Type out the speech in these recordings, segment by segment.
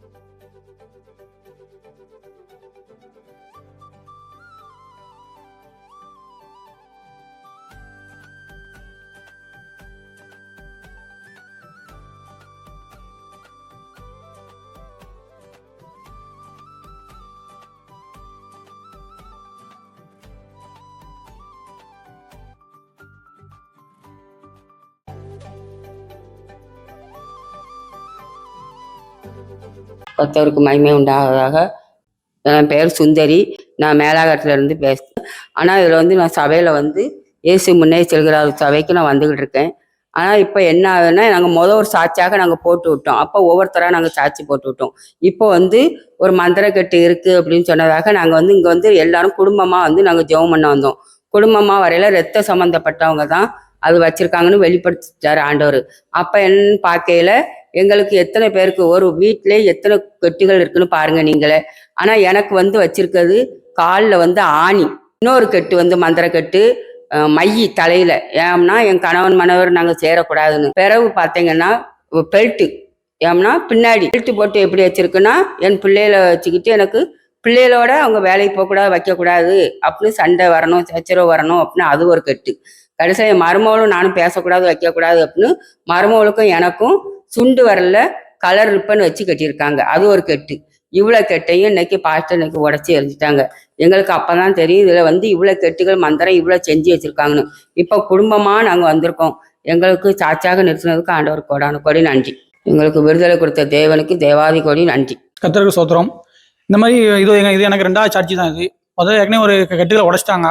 Thank you. ஒருத்தவருக்கு மகிமை உண்டாவதாக. என் பெயர் சுந்தரி. நான் மேலாகத்துல இருந்து பேசுகிறேன் ஆனால் இதில் வந்து நான் சபையில் வந்து இயேசு முன்னே செல்கிறார் சபைக்கு நான் வந்துக்கிட்டு இருக்கேன். ஆனால் இப்போ என்ன ஆகுதுன்னா நாங்கள் மொதல் ஒரு சாட்சியாக நாங்கள் போட்டு விட்டோம். அப்போ ஒவ்வொருத்தராக நாங்கள் சாட்சி போட்டு விட்டோம். இப்போ வந்து ஒரு மந்திரக்கட்டு இருக்குது அப்படின்னு சொன்னதாக நாங்கள் வந்து இங்கே வந்து எல்லாரும் குடும்பமாக வந்து நாங்கள் ஜெபம் பண்ண வந்தோம். குடும்பமாக வரையில ரத்த சம்மந்தப்பட்டவங்க தான் அது வச்சுருக்காங்கன்னு வெளிப்படுத்திட்டார் ஆண்டவர். அப்போ என்னன்னு பார்க்கையில எங்களுக்கு எத்தனை பேருக்கு ஒரு வீட்டிலே எத்தனை கெட்டுகள் இருக்குன்னு பாருங்க நீங்களே. ஆனால் எனக்கு வந்து வச்சிருக்கிறது காலில் வந்து ஆணி இன்னொரு கெட்டு வந்து மந்திரக்கட்டு அஹ், மையி தலையில. ஏம்னா என் கணவன் மனைவர் நாங்கள் சேரக்கூடாதுன்னு. பிறகு பார்த்தீங்கன்னா பெல்ட்டு. ஏம்னா பின்னாடி பெல்ட்டு போட்டு எப்படி வச்சிருக்குன்னா என் பிள்ளைகளை வச்சுக்கிட்டு எனக்கு பிள்ளைகளோட அவங்க வேலைக்கு போகக்கூடாது வைக்கக்கூடாது அப்படின்னு சண்டை வரணும் சச்சரவு வரணும் அப்படின்னு அது ஒரு கெட்டு. கடைசியாக என் மருமகளும் நானும் பேசக்கூடாது வைக்கக்கூடாது அப்படின்னு மருமகளுக்கும் எனக்கும் சுண்டு வரல கலர் ரிப்பன் வச்சு கட்டியிருக்காங்க. அது ஒரு கெட்டு. இவ்வளோ கெட்டையும் இன்னைக்கு பாஸ்டர் இன்னைக்கு உடச்சி எரிஞ்சிட்டாங்க. எங்களுக்கு அப்போ தான் தெரியும் இதில் வந்து இவ்வளோ கெட்டுகள் மந்திரம் இவ்வளோ செஞ்சு வச்சுருக்காங்கன்னு. இப்போ குடும்பமாக நாங்கள் வந்திருக்கோம். எங்களுக்கு சாட்சியாக நிறுத்தினதுக்கு ஆண்டவர் கோடான கோடி நன்றி. எங்களுக்கு விடுதலை கொடுத்த தேவனுக்கு தேவாதி கோடி நன்றி. கத்தருக்கு சோத்திரம் இந்த மாதிரி இது எங்க இது எனக்கு ரெண்டாவது சாட்சி தான் இது. முதல்ல ஏற்கனவே ஒரு கெட்டுகளை உடைச்சிட்டாங்க.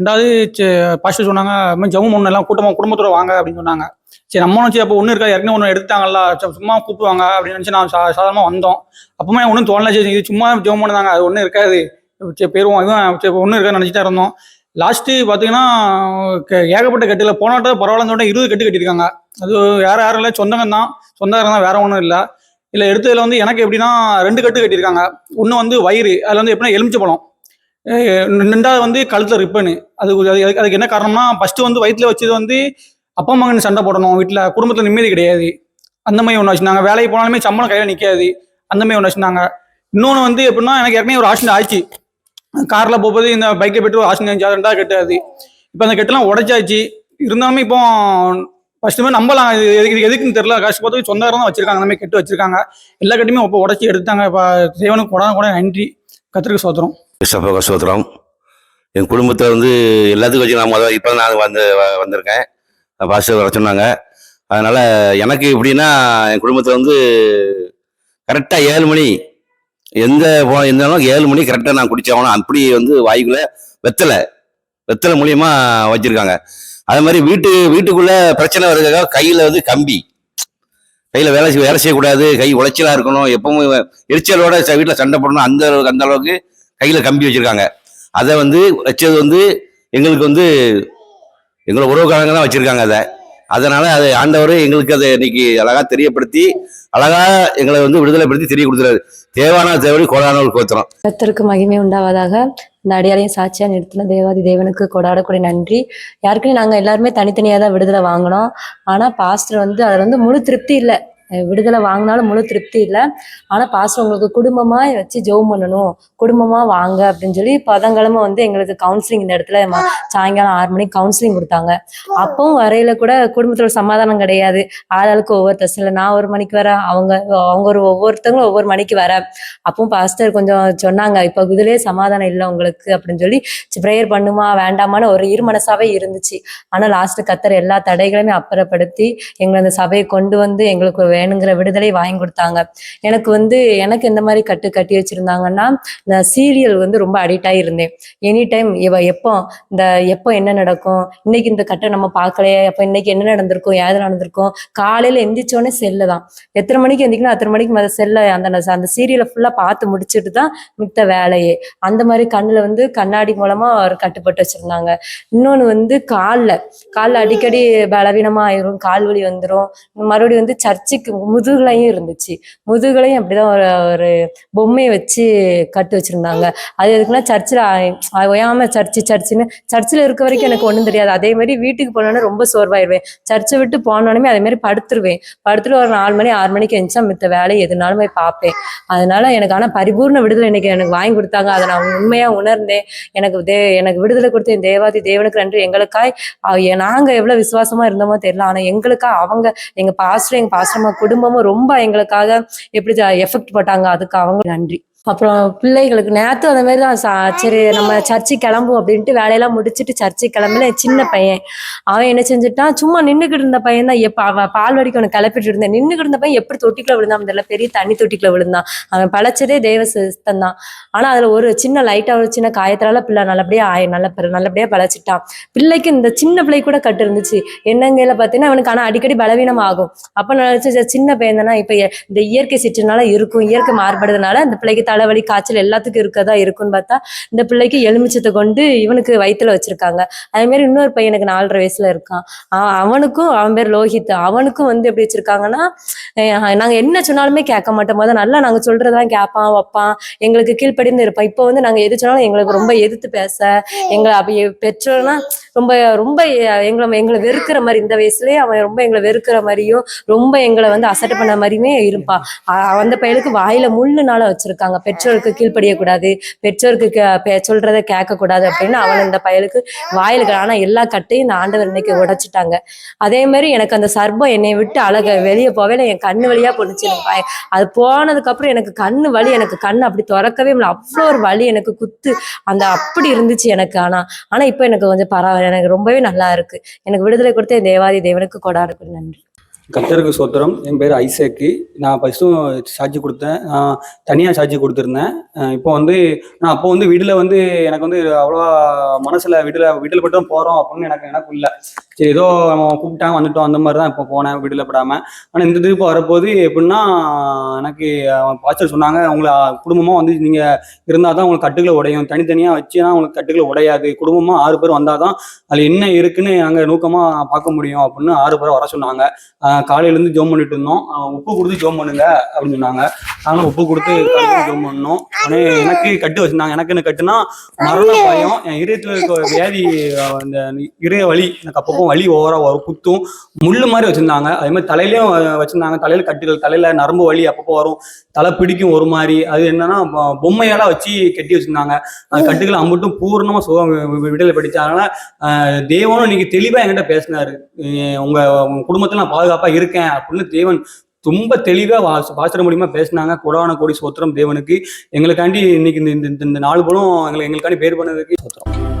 ரெண்டாவது பாஸ்டர் சொன்னாங்க மாதிரி ஜம்மு ஒன்று எல்லாம் கூட்டமாக குடும்பத்தோட வாங்க அப்படின்னு சொன்னாங்க. சரி நம்ம நினச்சி அப்போ ஒன்று இருக்கா ஏற்கனவே ஒன்று எடுத்தாங்கல்ல சும்மா கூப்பிடுவாங்க அப்படின்னு நினச்சி நான் சா சாதாரணமாக வந்தோம். அப்பவுமே ஒன்றும் தோணல சரி இது சும்மா ஜெபம் பண்ணுதாங்க அது ஒன்றும் இருக்காது. சரி இதுவும் சரி ஒன்றும் இருக்கான்னு நினச்சிட்டு இருந்தோம். லாஸ்ட்டு பார்த்தீங்கன்னா க- ஏகப்பட்ட கட்டில் போனாட்ட பரவாயில்லன்னு இருபது கட்டு கட்டியிருக்காங்க. அது யார் யாரும் இல்லை சொந்தங்க தான். சொந்தக்காரங்க தான் வேற ஒன்றும் இல்லை. இல்லை எடுத்ததில் வந்து எனக்கு எப்படின்னா ரெண்டு கட்டு கட்டியிருக்காங்க. ஒன்று வந்து வயிறு அதில் வந்து எப்படின்னா எலுமிச்சை பழம். ரெண்டாவது வந்து கழுத்தில் ரிப்பனு அது அதுக்கு என்ன காரணம்னா ஃபஸ்ட்டு வந்து வயிற்றுல வச்சது வந்து அப்பா மகன் சண்டை போடணும். வீட்டில் குடும்பத்தில் நிம்மதி கிடையாது. அந்த மாதிரி ஒன்று வச்சுருந்தாங்க. வேலைக்கு போனாலுமே சம்பளம் கையில் நிற்காது அந்த மாதிரி ஒன்று வச்சுருந்தாங்க. இன்னொன்று வந்து எப்படின்னா எனக்கு ஏற்கனவே ஒரு ஆக்சிடென்ட் ஆச்சு. காரில் போகும்போது இந்த பைக்கை பெற்று ஒரு ஆக்சிடென்ட் ஆச்சு. ரெண்டாவது கெட்டாது இப்போ அந்த கெட்டெல்லாம் உடச்சாச்சு. இருந்தாலுமே இப்போ ஃபர்ஸ்ட் மாதிரி நம்பலாம். இது எதுக்கு எதுக்குன்னு தெரியல. பார்த்து சொந்தக்காரம் தான் வச்சிருக்காங்க. அந்த மாதிரி கெட்டு வச்சிருக்காங்க. எல்லா கட்டுமே இப்போ உடச்சி எடுத்தாங்க இப்போ தேவனுக்கு கூட கூட நன்றி. கத்திரிக்கு சோத்திரம். கிருஷ்ணபக சோத்திரம். என் குடும்பத்தில் வந்து எல்லாத்துக்கும் வச்சு நான் முதல்ல இப்போ நான் வந்து வ- வந்திருக்கேன். பாஸ்டர் வர சொன்னாங்க. அதனால் எனக்கு எப்படின்னா என் குடும்பத்தில் வந்து கரெக்டாக ஏழு மணி எந்த போ எந்த ஏழு மணி கரெக்டாக நான் குடித்தாகணும் அப்படி வந்து வாய்க்குள்ள வெத்தலை வெத்தலை மூலியமாக வச்சுருக்காங்க. அது மாதிரி வீட்டு வீட்டுக்குள்ளே பிரச்சனை வருதுக்காக கையில் வந்து கம்பி. கையில் வேலை செய்ய வேலை செய்யக்கூடாது. கை உளைச்சலாக இருக்கணும். எப்பவும் எரிச்சலோட வீட்டில் சண்டை போடணும். அந்த அளவுக்கு அந்த அளவுக்கு கையில் கம்பி வச்சிருக்காங்க. அதை வந்து வச்சது வந்து எங்களுக்கு வந்து எங்களை உறவுக்காரங்க தான் வச்சுருக்காங்க அதை. அதனால் அது ஆண்டவர் எங்களுக்கு அதை இன்னைக்கு அழகாக தெரியப்படுத்தி அழகா எங்களை வந்து விடுதலைப்படுத்தி தெரிய கொடுத்துறாரு. தேவான தேவடி கோடானவர் கோத்திரம். கத்தருக்கு மகிமை உண்டாவதாக இந்த அடியாரையும் சாட்சியா நிறுத்தின தேவாதி தேவனுக்கு கொடாடக்கூடிய நன்றி. யாருக்குன்னு நாங்கள் எல்லாருமே தனித்தனியாக தான் விடுதலை வாங்கினோம். ஆனால் பாஸ்டர் வந்து அதில் வந்து முழு திருப்தி இல்லை. விடுதலை வாங்கினாலும் முழு திருப்தி இல்லை. ஆனா பாஸ்டர் உங்களுக்கு குடும்பமா வச்சு ஜெபம் பண்ணணும். குடும்பமா வாங்க அப்படின்னு சொல்லி பதங்கிழமை வந்து எங்களுக்கு கவுன்சிலிங் இந்த இடத்துல சாயங்காலம் ஆறு மணிக்கு கவுன்சிலிங் கொடுத்தாங்க. அப்பவும் வரையில கூட குடும்பத்தோட சமாதானம் கிடையாது. ஆளாளுக்கு ஒவ்வொரு தசில நான் ஒரு மணிக்கு வரேன் அவங்க அவங்க ஒரு ஒவ்வொருத்தவங்களும் ஒவ்வொரு மணிக்கு வர. அப்பவும் பாஸ்டர் கொஞ்சம் சொன்னாங்க இப்போ இதுலயே சமாதானம் இல்லை உங்களுக்கு அப்படின்னு சொல்லி ப்ரேயர் பண்ணுமா வேண்டாமான்னு ஒரு இரு மனசாவே இருந்துச்சு. ஆனா லாஸ்ட் கத்தர் எல்லா தடைகளையுமே அப்புறப்படுத்தி எங்களை அந்த சபையை கொண்டு வந்து எங்களுக்கு வேணுங்கிற விடுதலை வாங்கி கொடுத்தாங்க. எனக்கு வந்து எனக்கு எந்த மாதிரி கட்டு கட்டி வச்சிருந்தாங்கன்னா இந்த சீரியல் வந்து ரொம்ப அடிக்ட் ஆகியிருந்தேன் எனி டைம் இவ எப்போ இந்த எப்போ என்ன நடக்கும் இன்னைக்கு இந்த கட்டை நம்ம பார்க்கலையே அப்போ இன்னைக்கு என்ன நடந்திருக்கும் ஏது நடந்திருக்கும் காலையில எந்திரிச்சோடனே செல்லு தான். எத்தனை மணிக்கு எந்திரிக்கணும் அத்தனை மணிக்கு முதல்ல செல்ல அந்த அந்த சீரியலை ஃபுல்லா பார்த்து முடிச்சுட்டு தான் மித்த வேலையே. அந்த மாதிரி கண்ணுல வந்து கண்ணாடி மூலமா ஒரு கட்டுப்பட்டு வச்சிருந்தாங்க. இன்னொன்னு வந்து காலில் காலில் அடிக்கடி பலவீனமா ஆயிரும் கால் வலி வந்துரும். மறுபடியும் வந்து சர்ச்சுக்கு முதுகுலையும் இருந்துச்சு. முதுகுலையும் அப்படிதான் ஒரு ஒரு பொம்மையை வச்சு கட்டு வச்சிருந்தாங்க. அது எதுக்குன்னா சர்ச்சில் ஒயாம சர்ச்சு சர்ச்சுன்னு சர்ச்சில் இருக்க வரைக்கும் எனக்கு ஒன்றும் தெரியாது. அதே மாதிரி வீட்டுக்கு போனோன்னே ரொம்ப சோர்வாயிடுவேன் சர்ச்சை விட்டு போனோடனே அதே மாதிரி படுத்துருவேன். படுத்துட்டு ஒரு நாலு மணி ஆறு மணிக்கு எழுந்துச்சா மித்த வேலை எதுனாலும் போய் பார்ப்பேன். அதனால எனக்கு ஆனால் பரிபூர்ண விடுதலை இன்னைக்கு எனக்கு வாங்கி கொடுத்தாங்க. அதை நான் உண்மையாக உணர்ந்தேன். எனக்கு தே எனக்கு விடுதலை கொடுத்த என் தேவாதி தேவனுக்கு நன்றி. எங்களுக்காய் நாங்கள் எவ்வளோ விசுவாசமாக இருந்தோமோ தெரியல. ஆனால் எங்களுக்காக அவங்க எங்கள் பாஸ்டர் எங்கள் பாஸ்டர்மா குடும்பமும் ரொம்ப எங்களுக்காக எப்படி எஃபெக்ட் போட்டாங்க அதுக்கு அவங்க நன்றி. அப்புறம் பிள்ளைகளுக்கு நேத்து அந்த மாதிரி தான் சரி நம்ம சர்ச்சு கிளம்பும் அப்படின்ட்டு வேலையெல்லாம் முடிச்சுட்டு சர்ச்சு கிளம்பல சின்ன பையன். அவன் என்ன செஞ்சுட்டான்? சும்மா நின்னுக்கிட்டு இருந்த பையன் தான் எப்போ அவன் பால் வடிக்க அவனை கிளப்பிட்டு இருந்தேன். நின்னுக்கிட்டு இருந்த பையன் எப்படி தொட்டிக்குள்ள விழுந்தான்? தெரியல பெரிய தண்ணி தொட்டிக்குள்ள விழுந்தான். அவன் பழச்சதே தேவ சித்தம் தான் ஆனா அதுல ஒரு சின்ன லைட்டாக ஒரு சின்ன காயத்தினால பிள்ளை நல்லபடியா ஆய நல்ல நல்லபடியாக பழச்சிட்டான். பிள்ளைக்கு இந்த சின்ன பிள்ளை கூட கட்டு இருந்துச்சு. என்னங்கையில பார்த்தீங்கன்னா அவனுக்கு ஆனால் அடிக்கடி பலவீனம் ஆகும் அப்போ நான் சின்ன பையன் தானே இப்போ இந்த இயற்கை சிற்றுனால இருக்கும் இயற்கை மாறுபடுறதுனால இந்த பிள்ளைக்கு தலைவலி காய்ச்சல் எல்லாத்துக்கும் இருக்கதா இருக்குன்னு பார்த்தா இந்த பிள்ளைக்கு எலுமிச்சத்தை கொண்டு இவனுக்கு வயிற்றுல வச்சிருக்காங்க. அதே மாதிரி இன்னொரு பையனுக்கு நாலரை வயசுல இருக்கான். அவனுக்கும் அவன் பேர் லோஹித். அவனுக்கும் வந்து எப்படி வச்சிருக்காங்கன்னா நாங்க என்ன சொன்னாலுமே கேட்க மாட்டோம். போது நல்லா நாங்க சொல்றதான் கேட்பான் வைப்பான். எங்களுக்கு கீழ்ப்படிந்து இருப்பான். இப்போ வந்து நாங்க எது சொன்னாலும் எங்களுக்கு ரொம்ப எதிர்த்து பேச எங்களை அப்படி பெற்றோர்னா ரொம்ப ரொம்ப எங்களை எங்களை வெறுக்கிற மாதிரி இந்த வயசுலயே அவன் ரொம்ப எங்களை வெறுக்கிற மாதிரியும் ரொம்ப எங்களை வந்து அசட்டை பண்ண மாதிரியுமே இருப்பான். அந்த பையனுக்கு வாயில முள்ளுனால வச்சிருக்காங்க. பெற்றோருக்கு கீழ்ப்படியக்கூடாது பெற்றோருக்கு கே- பே- சொல்றத கேட்க கூடாது அப்படின்னு அவன் இந்த பயலுக்கு வாயிலுக்கு ஆனால் ஆனா எல்லா கட்டையும் இந்த ஆண்டவர் இன்னைக்கு உடைச்சிட்டாங்க. அதே மாதிரி எனக்கு அந்த சர்ப்பம் என்னை விட்டு அழக வெளியே போவேல என் கண்ணு வழியா போனுச்சு எனக்கு அது போனதுக்கு அப்புறம் எனக்கு கண்ணு வலி எனக்கு கண்ணு அப்படி திறக்கவே முடியல. அவ்வளோ ஒரு வலி எனக்கு குத்து அந்த அப்படி இருந்துச்சு எனக்கு ஆனா ஆனா இப்போ எனக்கு கொஞ்சம் பரவாயில்ல. எனக்கு ரொம்பவே நல்லா இருக்கு. எனக்கு விடுதலை கொடுத்த என் தேவாதி தேவனுக்கு கொடாடுக்கு நன்றி. கத்தருக்கு சோத்திரம். என் பேர் ஐசேக்கு. நான் ஃபஸ்ட்டும் சாட்சி கொடுத்தேன். நான் தனியாக சாட்சி கொடுத்துருந்தேன். இப்போ வந்து நான் அப்போ வந்து வீட்டில் வந்து எனக்கு வந்து அவ்வளோவா மனசில் வீட்டில் வீட்டில் மட்டும் போகிறோம் அப்படின்னு எனக்கு எனக்கு இல்லை. சரி ஏதோ நம்ம கூப்பிட்டாங்க வந்துட்டோம் அந்த மாதிரி தான் இப்போ போனேன் வீட்டில் படாமல் ஆனால் இந்த திருப்பி வரப்போது எப்படின்னா எனக்கு பாஸ்டர் சொன்னாங்க உங்களை குடும்பமாக வந்து நீங்கள் இருந்தால் தான் உங்களுக்கு கட்டுகளை உடையும். தனித்தனியாக வச்சுன்னா உங்களுக்கு கட்டுகளை உடையாது. குடும்பமாக ஆறு பேர் வந்தால் தான் அதில் என்ன இருக்குன்னு நாங்கள் நூக்கமாக பார்க்க முடியும் அப்படின்னு ஆறு பேர் வர சொன்னாங்க. ஆஹ் காலையில இருந்து ஜோம் பண்ணிட்டு இருந்தோம். உப்பு கொடுத்து ஜோம் பண்ணுங்க அப்படின்னு சொன்னாங்க. நாங்களும் உப்பு கொடுத்து ஜோம் பண்ணோம். ஆனால் எனக்கு கட்டு வச்சிருந்தாங்க. எனக்கு என்ன கட்டுனா மரண பயம். என் இதயத்துல இருக்க வியாதி அந்த இதய வலி எனக்கு அப்பப்போ வலி ஓவரா வரும் குத்தும். முள்ளு மாதிரி வச்சிருந்தாங்க. அதே மாதிரி தலையிலயும் வச்சிருந்தாங்க. தலையில கட்டுகள் தலையில நரம்பு வலி அப்பப்போ வரும். தலை பிடிக்கும் ஒரு மாதிரி. அது என்னன்னா பொம்மையெல்லாம் வச்சு கட்டி வச்சிருந்தாங்க. அந்த கட்டுகள் அம்பட்டும் பூர்ணமா சுகம் வி- வி- விடுதலை படிச்சு அதனால தேவனும் இன்னைக்கு தெளிவா என்கிட்ட பேசினாரு. அஹ் உங்க உங்க குடும்பத்துல நான் பாதுகாப்பா இருக்கேன் அப்படின்னு தேவன் ரொம்ப தெளிவா வாச பாசன மூலியமா பேசினாங்க. கொடான கோடி சோத்திரம் தேவனுக்கு. எங்களுக்காண்டி இன்னைக்கு இந்த இந்த- இந்த நாலு போலும் எங்களை எங்களுக்காண்டி பேர் பண்ணதுக்கு சோத்திரம்